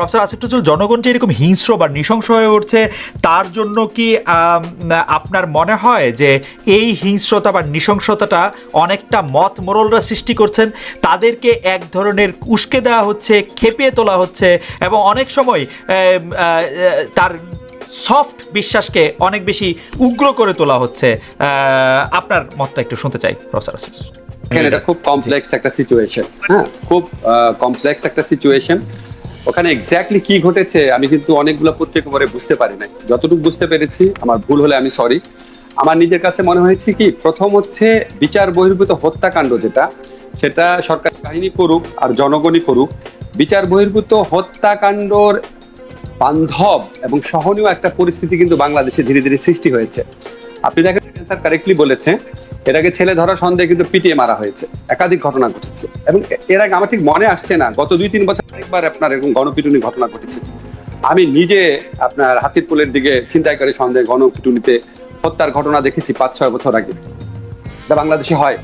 Professor Asif Nazrul জনগণ যে এরকম হিংস্র বা নৃশংস হয়ে উঠছে তার জন্য কি আপনার মনে হয় যে এই হিংস্রতা বা নৃশংসতাটা অনেকটা মত মোরলরা সৃষ্টি করছেন? তাদেরকে এক ধরনের উস্কে দেওয়া হচ্ছে খেপিয়ে তোলা হচ্ছে এবং অনেক সময় তার সফট বিশ্বাসকে অনেক বেশি উগ্র করে তোলা হচ্ছে। আহ, আপনার মতটা একটু শুনতে চাই প্রফেসর আসিফ। এটা খুব কমপ্লেক্স একটা সিচুয়েশন হ্যাঁ? খুব কমপ্লেক্স একটা সিচুয়েশন ওখানে এক্স্যাক্টলি কি ঘটেছে, আমি কিন্তু অনেকগুলো পত্রিকা পরে বুঝতে পারি নাই। যতটুকু বুঝতে পেরেছি, আমার ভুল হলে আমি সরি আমার নিজের কাছে মনে হয়েছে কি, প্রথম হচ্ছে বিচার বহির্ভূত হত্যাকাণ্ড যেটা, সেটা সরকার কাহিনী করুক আর জনগণই করুক। বিচার বহির্ভূত হত্যাকাণ্ডর বান্ধব এবং সহনীয় একটা পরিস্থিতি কিন্তু বাংলাদেশে ধীরে ধীরে সৃষ্টি হয়েছে। আপনি দেখেন স্যার কারেক্টলি বলেছে আগে ছেলে ধরা সন্দেহে কিন্তু পিটিয়ে মারা হয়েছে। একাধিক ঘটনা ঘটেছে। এবং এর আগে আমার ঠিক মনে আসছে না, গত দুই তিন বছর একবার আপনার এরকম গণপিটুনি ঘটনা ঘটেছে। আমি নিজে আপনার হাতির হাতিরপুলের দিকে চিন্তায় করে সন্দেহে গণপিটুনিতে হত্যার ঘটনা দেখেছি পাঁচ, ছয় বছর আগে। এটা বাংলাদেশে হয়।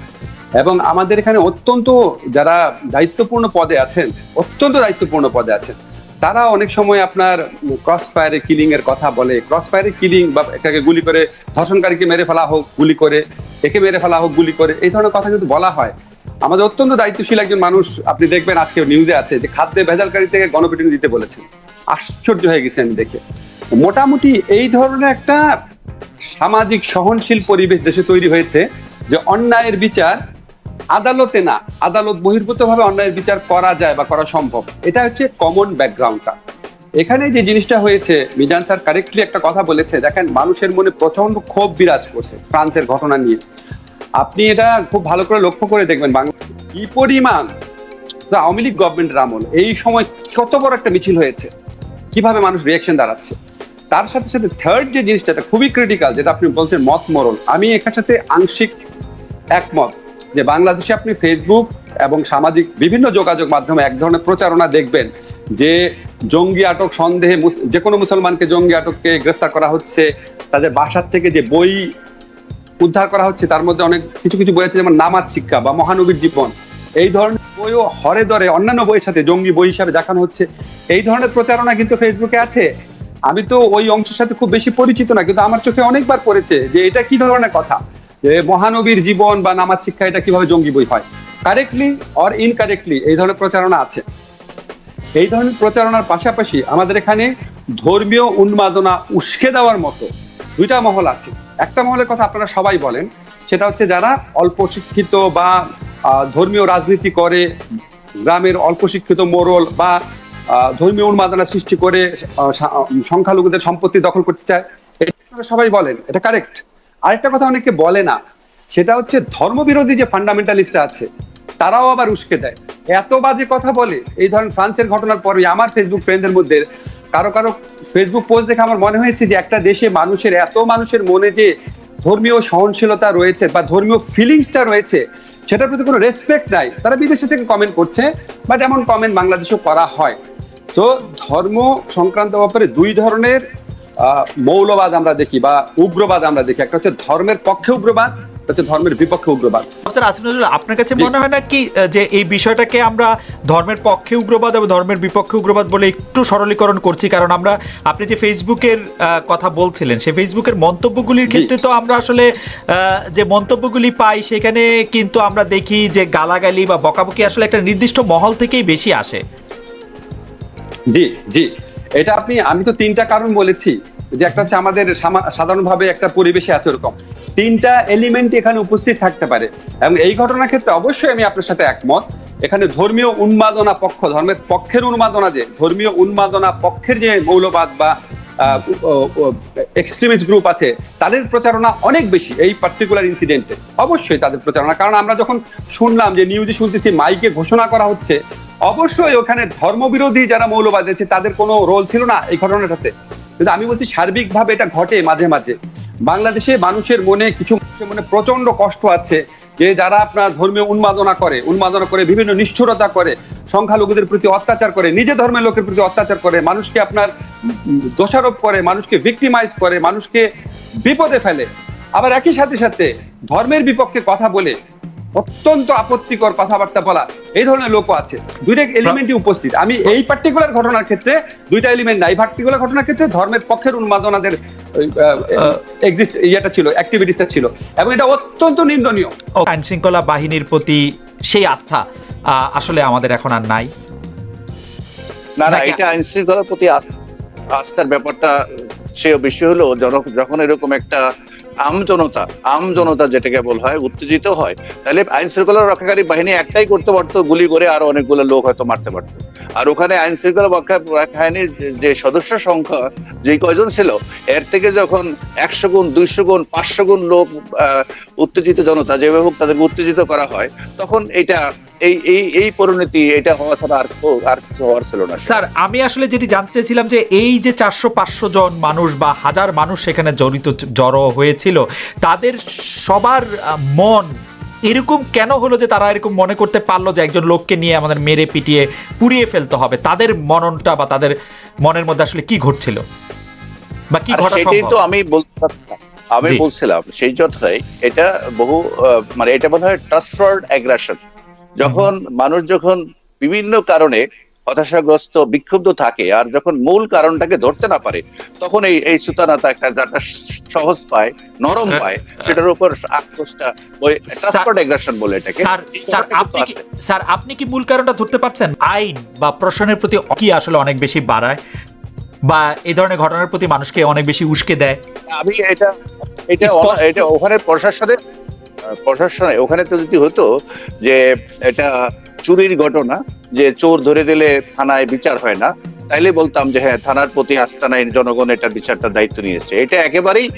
এবং আমাদের এখানে অত্যন্ত যারা দায়িত্বপূর্ণ পদে আছেন, অত্যন্ত দায়িত্বপূর্ণ পদে আছেন, তারা অনেক সময় আপনার ক্রস ফায়ারে কিলিং এর কথা বলে। ক্রস ফায়ারে কিলিং বা এটাকে গুলি করে ধর্ষণকারীকে মেরে ফেলা হোক, গুলি করে একে মেরে ফেলা হোক, গুলি করে, এই ধরনের কথা কিন্তু বলা হয়। আমাদের অত্যন্ত দায়িত্বশীল একজন মানুষ, আপনি দেখবেন আজকে নিউজে আছে যে খাদ্যে ভেজালকারী থেকে গণপিটুনি দিতে বলেছেন। আশ্চর্য হয়ে গেছে আমি দেখে। মোটামুটি এই ধরনের একটা সামাজিক সহনশীল পরিবেশ দেশে তৈরি হয়েছে যে অন্যায়ের বিচার আদালতে না, আদালত বহির্ভূত ভাবে অন্যায়ের বিচার করা যায় বা করা সম্ভব। এটা হচ্ছে কমন ব্যাকগ্রাউন্ডটা এখানে যে জিনিসটা হয়েছে, মিজান স্যার কারেক্টলি একটা কথা বলেছে, দেখেন মানুষের মনে প্রচণ্ড ক্ষোভ বিরাজ করছে ফ্রান্সের ঘটনা নিয়ে। আপনি এটা খুব ভালো করে লক্ষ্য করে দেখবেন, বাংলা কি পরিমাণ আওয়ামী লীগ গভর্নমেন্টের আমল, এই সময় কত বড় একটা মিছিল হয়েছে, কীভাবে মানুষ রিয়াকশন দাঁড়াচ্ছে। তার সাথে সাথে থার্ড যে জিনিসটা, এটা খুবই ক্রিটিক্যাল যেটা আপনি বলছেন মত মরল আমি এখানে সাথে আংশিক একমত যে বাংলাদেশে আপনি ফেসবুক এবং সামাজিক বিভিন্ন যোগাযোগ মাধ্যমে এক ধরনের প্রচারণা দেখবেন যে জঙ্গি আটক সন্দেহে যে কোনো মুসলমানকে জঙ্গি আটককে গ্রেফতার করা হচ্ছে। তাদের বাসার থেকে যে বই উদ্ধার করা হচ্ছে, তার মধ্যে অনেক, কিছু কিছু বই আছে যেমন নামাজ শিক্ষা বা মহানবীর জীবন। এই ধরনের বইও হরে ধরে অন্যান্য বইয়ের সাথে জঙ্গি বই হিসাবে দেখানো হচ্ছে। এই ধরনের প্রচারণা কিন্তু ফেসবুকে আছে। আমি তো ওই অংশের সাথে খুব বেশি পরিচিত না, কিন্তু আমার চোখে অনেকবার পড়েছে যে এটা কি ধরনের কথা? যে মহানবীর জীবন বা নামাজ শিক্ষা এটা কীভাবে জঙ্গি বই হয়? কারেক্টলি অর ইনকারেক্টলি এই ধরনের প্রচারণা আছে। এই ধরনের প্রচারণার পাশাপাশি আমাদের এখানে ধর্মীয় উন্মাদনা উস্কে দেওয়ার মতো দুইটা মহল আছে। একটা মহলের কথা আপনারা সবাই বলেন, সেটা হচ্ছে যারা অল্প শিক্ষিত বা ধর্মীয় রাজনীতি করে, গ্রামের অল্প শিক্ষিত মোরল বা ধর্মীয় উন্মাদনা সৃষ্টি করে সংখ্যালঘুদের সম্পত্তি দখল করতে চায়, এটা সবাই বলেন, এটা কারেক্ট আরেকটা কথা অনেকে বলে না, সেটা হচ্ছে ধর্মবিরোধী যে ফান্ডামেন্টালিস্টরা আছে তারাও আবার উস্কে দেয়। এত বাজে কথা বলে, এই ধরেন ফ্রান্সের ঘটনার পরে আমার ফেসবুক ফ্রেন্ডদের মধ্যে কারও কারও ফেসবুক পোস্ট দেখে আমার মনে হয়েছে যে একটা দেশে মানুষের, এত মানুষের মনে যে ধর্মীয় সহনশীলতা রয়েছে বা ধর্মীয় ফিলিংসটা রয়েছে, সেটার প্রতি কোনো রেসপেক্ট নাই। তারা বিদেশে থেকে কমেন্ট করছে বাট এমন কমেন্ট বাংলাদেশেও করা হয়। তো ধর্ম সংক্রান্ত ব্যাপারে দুই ধরনের মৌলবাদ আমরা দেখি বা উগ্রবাদ আমরা দেখি। একটা হচ্ছে ধর্মের পক্ষে উগ্রবাদ হচ্ছে ধর্মের বিপক্ষে উগ্রবাদ। প্রফেসর আসিফ নজরুল আপনার কাছে মনে হয় না কি যে এই বিষয়টাকে আমরা ধর্মের পক্ষে উগ্রবাদ এবং ধর্মের বিপক্ষে উগ্রবাদ বলে একটু সরলীকরণ করছি? কারণ আমরা আপনি যে ফেসবুকের কথা বলছিলেন সেই ফেসবুকের মন্তব্যগুলির ক্ষেত্রে তো আমরা আসলে আহ, যে মন্তব্যগুলি পাই সেখানে কিন্তু আমরা দেখি যে গালাগালি বা বকাবকি আসলে একটা নির্দিষ্ট মহল থেকেই বেশি আসে। জি জি। এটা আপনি, আমি তো তিনটা কারণ বলেছি যে একটা হচ্ছে আমাদের সাধারণভাবে একটা পরিবেশে আছে ওরকম। তিনটা এলিমেন্ট এখানে উপস্থিত থাকতে পারে। এবং এই ঘটনার ক্ষেত্রে অবশ্যই আমি আপনার সাথে একমত। এখানে ধর্মীয় উন্মাদনা পক্ষ, ধর্মের পক্ষের উন্মাদনা যে, ধর্মীয় উন্মাদনা পক্ষের যে মৌলবাদ বা এক্সট্রিমিস্ট গ্রুপ আছে, তাদের প্রচারণা অনেক বেশি এই পার্টিকুলার ইনসিডেন্টে অবশ্যই তাদের প্রচারণা। কারণ আমরা যখন শুনলাম যে নিউজে শুনতেছি মাইকে ঘোষণা করা হচ্ছে অবশ্যই ওখানে ধর্মবিরোধী যারা মৌলবাদ আছে তাদের কোনো রোল ছিল না এই ঘটনাটাতে। কিন্তু আমি বলছি, সার্বিকভাবে এটা ঘটে মাঝে মাঝে। বাংলাদেশে মানুষের মনে কিছু মনে প্রচণ্ড কষ্ট আছে যে যারা আপনার ধর্মীয় উন্মাদনা করে উন্মাদনা করে, বিভিন্ন নিষ্ঠুরতা করে, সংখ্যালঘুদের প্রতি অত্যাচার করে, নিজে ধর্মের লোকের প্রতি অত্যাচার করে, মানুষকে আপনার দোষারোপ করে, মানুষকে ভিক্টিমাইজ করে, মানুষকে বিপদে ফেলে। আবার একই সাথে সাথে ধর্মের বিপক্ষে কথা বলে অত্যন্ত আপত্তিকর কথাবার্তা বলা। এই ধরনের লোকও আছে। দুইটা এলিমেন্টই উপস্থিত। আমি এই পার্টিকুলার ঘটনার ক্ষেত্রে দুইটা এলিমেন্ট নাই। পার্টিকুলার ঘটনার ক্ষেত্রে ধর্মের পক্ষের উন্মাদনাদের ইয়েটা ছিল অ্যাক্টিভিটিসটা ছিল। এবং এটা অত্যন্ত নিন্দনীয়। আইন শৃঙ্খলা বাহিনীর প্রতি সেই আস্থা আহ, আসলে আমাদের এখন আর নাই। না না এটা আইন শৃঙ্খলার প্রতি আস্থার ব্যাপারটা সে বিষয় হলো যখন এরকম একটা আম জনতা যেটাকে বলা হয়, উত্তেজিত হয়। তাহলে আইন শৃঙ্খলা রক্ষাকারী বাহিনী একটাই করতে পারতো গুলি করে আরও অনেকগুলো লোক হয়তো মারতে পারতো। আর ওখানে আইন শৃঙ্খলা বাহিনীর যে- যে সদস্য সংখ্যা, যে কয়জন ছিল, এর থেকে যখন একশো গুণ, দুইশো গুণ, পাঁচশো গুণ লোক উত্তেজিত জনতা যেভাবে হোক তাদেরকে উত্তেজিত করা হয়, তখন এটা এই এই এই পরিণতি এটা হওয়া ছাড়া আর আর কিছু হওয়ার ছিল না। স্যার, আমি আসলে যেটি জানতে চেয়েছিলাম যে এই যে চারশো পাঁচশো জন মানুষ বা হাজার মানুষ সেখানে জড়িত, জড়ো হয়েছিল, তাদের সবার মন এরকম কেন হলো যে তারা এরকম মনে করতে পারল যে একজন লোককে নিয়ে আমাদের মেরে পিটিয়ে পুড়িয়ে ফেলতে হবে? তাদের মননটা বা তাদের মনের মধ্যে আসলে কি ঘটছিল? বা কি ঘটা সেটাই তো আমি বলতে আমি বলছিলাম সেই কথাই এটা বহু মানে এটা বোধ হয় ট্রান্সফার্ড অ্যাগ্রেশন যখন মানুষ যখন বিভিন্ন কারণে হতাশাগ্রস্ত বিক্ষুব্ধ থাকে আর যখন মূল কারণটাকে ধরতে না পারে তখন এই এই সুতানাতা একটা যাটা সহজ পায় নরম হ্যাঁ, পায় সেটার উপর আক্রোশটা ওই ট্রান্সফার্ড অ্যাগ্রেশন বলে এটাকে। স্যার স্যার আপনি কি স্যার আপনি কি মূল কারণটা ধরতে পারছেন? আইন বা প্রশাসনের প্রতি কি আসলে অনেক বেশি বাড়ায়? বা এই ধরনের ঘটনার প্রতি মানুষকে অনেক বেশি উস্কে দেয়? আমি এটা এটা এটা ওখানে প্রশাসনের প্রশাসনে ওখানে তো যদি হতো যে এটা চুরির ঘটনা যে চোর ধরে দিলে থানায় বিচার হয় না তাইলে বলতাম যে হ্যাঁ থানার প্রতি আস্থা নাই, জনগণ এটার বিচারটা দায়িত্ব নিয়েছে এটা একেবারেই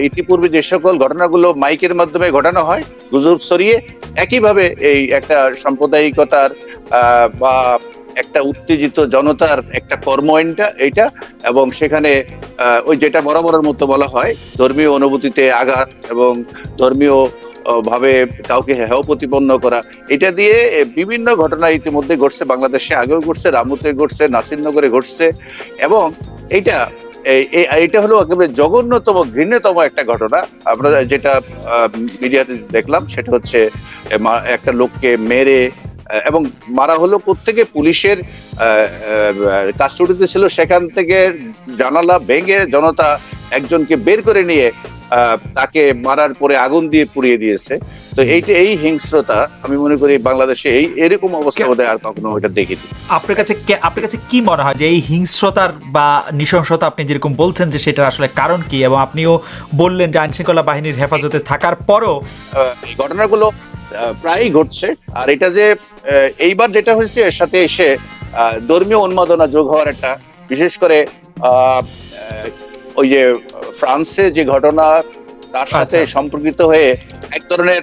ইতিপূর্বে যে সকল ঘটনাগুলো মাইকের মাধ্যমে ঘটানো হয়, গুজব সরিয়ে একইভাবে এই একটা সাম্প্রদায়িকতার বা একটা উত্তেজিত জনতার একটা কর্ম এটা- এবং সেখানে ওই যেটা বরাবরের মতো বলা হয়, ধর্মীয় অনুভূতিতে আঘাত এবং ধর্মীয় ভাবে কাউকে হেয় প্রতিপন্ন করা, এটা দিয়ে বিভিন্ন ঘটনা ইতিমধ্যে ঘটছে, বাংলাদেশে আগেও ঘটছে, রামুতে ঘটছে, নাসিরনগরে ঘটছে, এবং এইটা এই- এই- এটা হলো একেবারে জঘন্যতম, ঘৃণ্যতম একটা ঘটনা। আমরা যেটা মিডিয়াতে দেখলাম, সেটা হচ্ছে একটা লোককে মেরে এবং মারা হলো প্রত্যেকে পুলিশের কাস্টডিতে ছিল, সেখান থেকে জানালা ভেঙে জনতা একজনকে বের করে নিয়ে তাকে মারার পরে আগুন দিয়ে পুড়িয়ে দিয়েছে। তো এইটা এই হিংস্রতা আমি মনে করি বাংলাদেশে এই এরকম অবস্থা বোধহয় আর কখনো এটা দেখিনি। আপনার কাছে আপনার কাছে কি মনে হয় যে এই হিংস্রতার বা নৃশংসতা আপনি যেরকম বলছেন যে সেটার আসলে কারণ কি? এবং আপনিও বললেন যে আইন শৃঙ্খলা বাহিনীর হেফাজতে থাকার পরও এই ঘটনাগুলো প্রায়ই ঘটছে। আর এটা যে এইবার যেটা হয়েছে এর সাথে এসে আহ, ধর্মীয় উন্মাদনা যোগ হওয়ার একটা বিশেষ করে ওই যে ফ্রান্সে যে ঘটনা তার সাথে আচ্ছা। সম্পর্কিত হয়ে এক ধরনের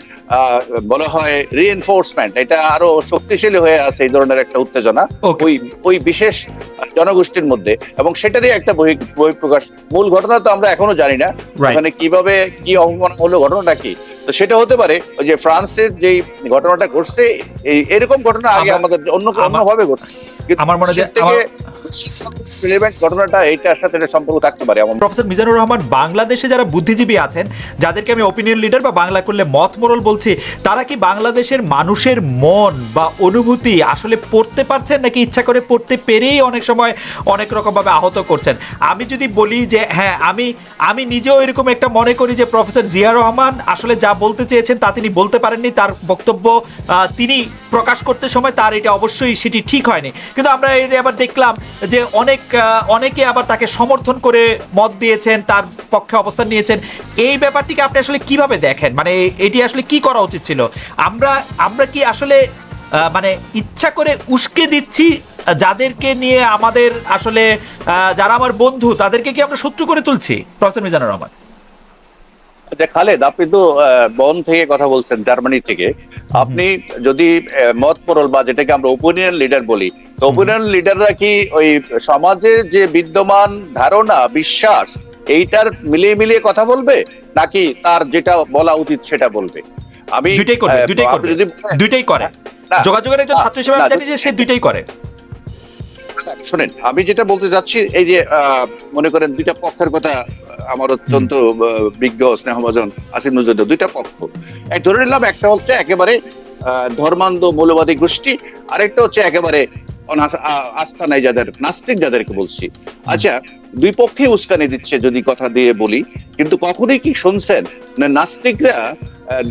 বলা হয় রিএনফোর্সমেন্ট এটা আরও শক্তিশালী হয়ে আছে এই ধরনের একটা উত্তেজনা ওই ওই বিশেষ জনগোষ্ঠীর মধ্যে। এবং সেটারই একটা বহি- বহিঃপ্রকাশ। মূল ঘটনা তো আমরা এখনও জানি না। ওখানে কীভাবে কি অপমান হলো ঘটনাটা কি? তো সেটা হতে পারে ওই যে ফ্রান্সের যে ঘটনাটা ঘটছে এই এরকম ঘটনা আগে আমাদের অন্য অন্যভাবে ঘটছে। আমার মনে হয় relevant ঘটনাটা এইটার সাথে সম্পর্ক থাকতে পারে এমন। প্রফেসর মিজানুর রহমান, বাংলাদেশে যারা বুদ্ধিজীবী আছেন, যাদেরকে আমি ওপিনিয়ন লিডার বা বাংলা করলে মত মোরল বলছি, তারা কি বাংলাদেশের মানুষের মন বা অনুভূতি আসলে পড়তে পারছেন নাকি ইচ্ছা করে পড়তে পেরেই অনেক সময় অনেক রকমভাবে আহত করছেন? আমি যদি বলি যে হ্যাঁ আমি আমি নিজেও এরকম একটা মনে করি যে, প্রফেসর জিয়া রহমান আসলে যা বলতে চেয়েছেন তা তিনি বলতে পারেননি, তার বক্তব্য তিনি প্রকাশ করতে সময় তার এটা অবশ্যই সেটি ঠিক হয়নি। কিন্তু আমরা এটা আবার দেখলাম যে অনেক অনেকে আবার তাকে সমর্থন করে মত দিয়েছেন, তার পক্ষে অবস্থান নিয়েছেন। এই ব্যাপারটিকে আপনি আসলে কীভাবে দেখেন? মানে এটি আসলে কি করা উচিত ছিল? আমরা আমরা কি আসলে মানে ইচ্ছা করে উস্কে দিচ্ছি যাদেরকে নিয়ে আমাদের আসলে যারা আমার বন্ধু, তাদেরকে কি আমরা শত্রু করে তুলছি? প্রফেসর মিজানুর রহমান। যে খালেদ আপনি তো বন থেকে কথা বলছেন জার্মানি থেকে। আপনি যদি মত পরল বা যেটাকে আমরা ওপিনিয়ন লিডার বলি তো ওপিনিয়ন লিডাররা কি ওই সমাজে যে বিদ্যমান ধারণা বিশ্বাস এইটার মিলিয়ে মিলিয়ে কথা বলবে? নাকি তার যেটা বলা উচিত সেটা বলবে? আমি দুইটাই আহ, দুইটাই যদি দুইটাই করে। না, যোগাযোগের একজন ছাত্র হিসেবে আমি জানি যে সে দুইটাই করে। শোনেন আমি যেটা বলতে চাচ্ছি এই যে আহ, মনে করেন দুইটা পক্ষের কথা আমার অত্যন্ত বিজ্ঞ স্নেহভাজন আসিফ নজরুল দুইটা পক্ষ। এক ধরে নিলাম একটা হচ্ছে একেবারে আহ, ধর্মান্ধ মৌলবাদী গোষ্ঠী আরেকটা হচ্ছে একেবারে আস্থা নাই যাদের নাস্তিক যাদেরকে বলছি। আচ্ছা দুই পক্ষে উস্কানি দিচ্ছে যদি কথা দিয়ে বলি। কিন্তু কখনোই কি শুনছেন? না নাস্তিকরা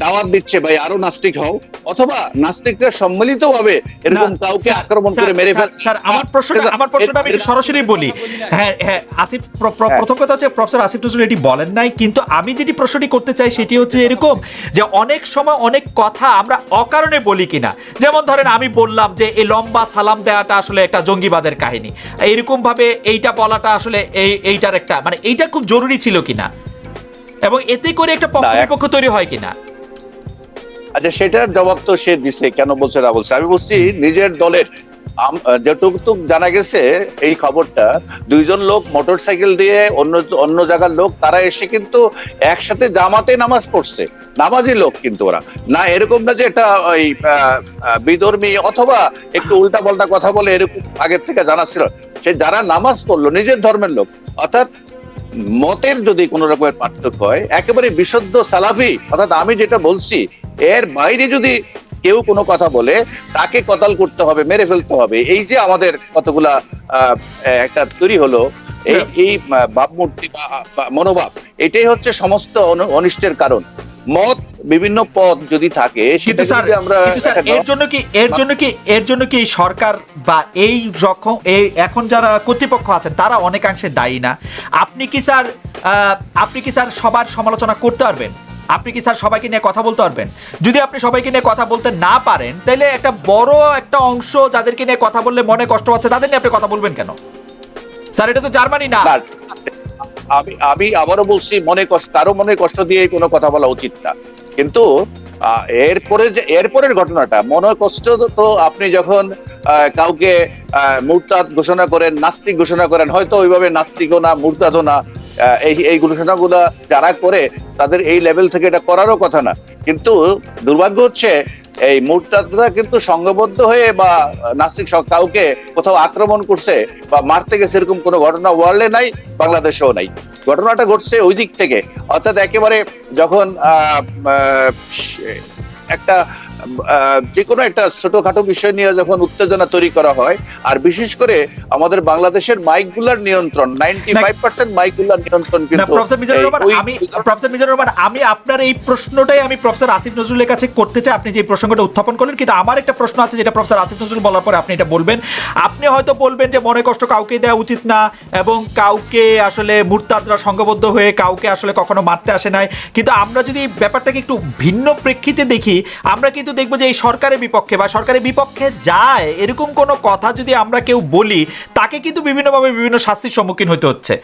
দাওয়াত দিচ্ছে ভাই আরও নাস্তিক হও। অথবা নাস্তিকরা সম্মিলিত ভাবে এরকম কাউকে আক্রমণ করে মেরে ফেল স্যার আমার প্রশ্নটা আমার প্রশ্নটা আমি সরাসরি বলি। হ্যাঁ হ্যাঁ আসিফ হ্যাঁ। প্রথম কথা হচ্ছে প্রফেসর আসিফ নজরুল এটি বলেন নাই কিন্তু আমি যেটি প্রশ্নটি করতে চাই সেটি হচ্ছে এরকম যে অনেক সময় অনেক কথা আমরা অকারণে বলি কিনা। যেমন ধরেন আমি বললাম যে এই লম্বা সালাম দেওয়াটা আসলে একটা জঙ্গিবাদের কাহিনী। এরকম ভাবে এইটা বলাটা আসলে এই এইটার একটা মানে এইটা খুব জরুরি ছিল কিনা? এবং এতে করে একটা পক্ষ তৈরি হয় কিনা? আচ্ছা সেটার জবাব তো সে দিছে। কেন বলছে না বলছে? আমি বলছি নিজের দলের যেটুকু জানা গেছে, এই খবরটা, দুইজন লোক মোটরসাইকেল দিয়ে অন্য অন্য জায়গার লোক, তারা এসে কিন্তু একসাথে জামাতে নামাজ পড়ছে। নামাজি লোক কিন্তু ওরা। না এরকম না যে এটা ওই বিধর্মী অথবা একটু উল্টা পাল্টা কথা বলে এরকম আগের থেকে জানা ছিল। সে যারা নামাজ পড়ল, নিজের ধর্মের লোক, অর্থাৎ মতের যদি কোন রকমের পার্থক্য হয়, একেবারে বিশুদ্ধ সালাফি, অর্থাৎ আমি যেটা বলছি, এর বাইরে যদি কেউ কোনো কথা বলে তাকে কতাল করতে হবে মেরে ফেলতে হবে এই যে আমাদের কতগুলা একটা তৈরি হলো এই এই ভাবমূর্তি বা মনোভাব এটাই হচ্ছে সমস্ত অনিষ্টের কারণ। মত বিভিন্ন পদ যদি থাকে আমরা এর জন্য কি এর জন্য কি এর জন্য কি সরকার বা এই রকম এই এখন যারা কর্তৃপক্ষ আছেন তারা অনেকাংশে দায়ী না। আপনি কি স্যার আহ, আপনি কি স্যার সবার সমালোচনা করতে পারবেন? আপনি কি স্যার সবাইকে নিয়ে কথা বলতে পারবেন? যদি আপনি সবাইকে নিয়ে কথা বলতে না পারেন তাহলে একটা বড় একটা অংশ যাদেরকে নিয়ে কথা বললে মনে কষ্ট পাচ্ছে, তাদের নিয়ে আপনি কথা বলবেন কেন? স্যার, এটা তো জার্মানি না। আমি আমি আবারও বলছি, মনে কষ্ট, কারও মনে কষ্ট দিয়ে কোনো কথা বলা উচিত না। কিন্তু এরপরে যে, এরপরের ঘটনাটা, মনে কষ্ট তো- আপনি যখন কাউকে মুরতাদ ঘোষণা করেন, নাস্তিক ঘোষণা করেন, হয়তো ওইভাবে নাস্তিকও না, মুরতাদও না এই এই ঘোষণাগুলা যারা করে, তাদের এই লেভেল থেকে এটা করারও কথা না। কিন্তু দুর্ভাগ্য হচ্ছে, এই মুরতাদরা কিন্তু সংঘবদ্ধ হয়ে বা নাস্তিক কাউকে কোথাও আক্রমণ করছে বা মারতে গেছে এরকম কোনো ঘটনা ওয়ার্ল্ডে নাই, বাংলাদেশেও নাই। ঘটনাটা ঘটছে ওই দিক থেকে। অর্থাৎ একেবারে যখন একটা যে কোনো একটা ছোটখাটো বিষয় নিয়ে যখন উত্তেজনা তৈরি করা হয় আর বিশেষ করে আমাদের বাংলাদেশের মাইকগুলার নিয়ন্ত্রণ নাইনটি ফাইভ পার্সেন্ট মাইকগুলার নিয়ন্ত্রণ কিন্তু প্রফেসর মিজানুর রহমান আমি প্রফেসর মিজানুর রহমান আমি আপনার এই প্রশ্নটাই আমি প্রফেসর আসিফ নজরুলের কাছে করতে চাই। আপনি যে প্রসঙ্গটা উত্থাপন করলেন কিন্তু আমার একটা প্রশ্ন আছে যেটা প্রফেসর আসিফ নজরুল বলার পরে আপনি এটা বলবেন। আপনি হয়তো বলবেন যে মনে কষ্ট কাউকে দেওয়া উচিত না এবং কাউকে আসলে মুরতাদরা সংঘবদ্ধ হয়ে কাউকে আসলে কখনো মারতে আসে নাই। কিন্তু আমরা যদি ব্যাপারটাকে একটু ভিন্ন প্রেক্ষিতে দেখি আমরা কিন্তু দেখব যে এই সরকারের বিপক্ষে বা সরকারের বিপক্ষে যায়, এরকম কোনো কথা যদি আমরা কেউ বলি, তাকে কিন্তু বিভিন্নভাবে বিভিন্ন শাস্তির সম্মুখীন হতে হচ্ছে।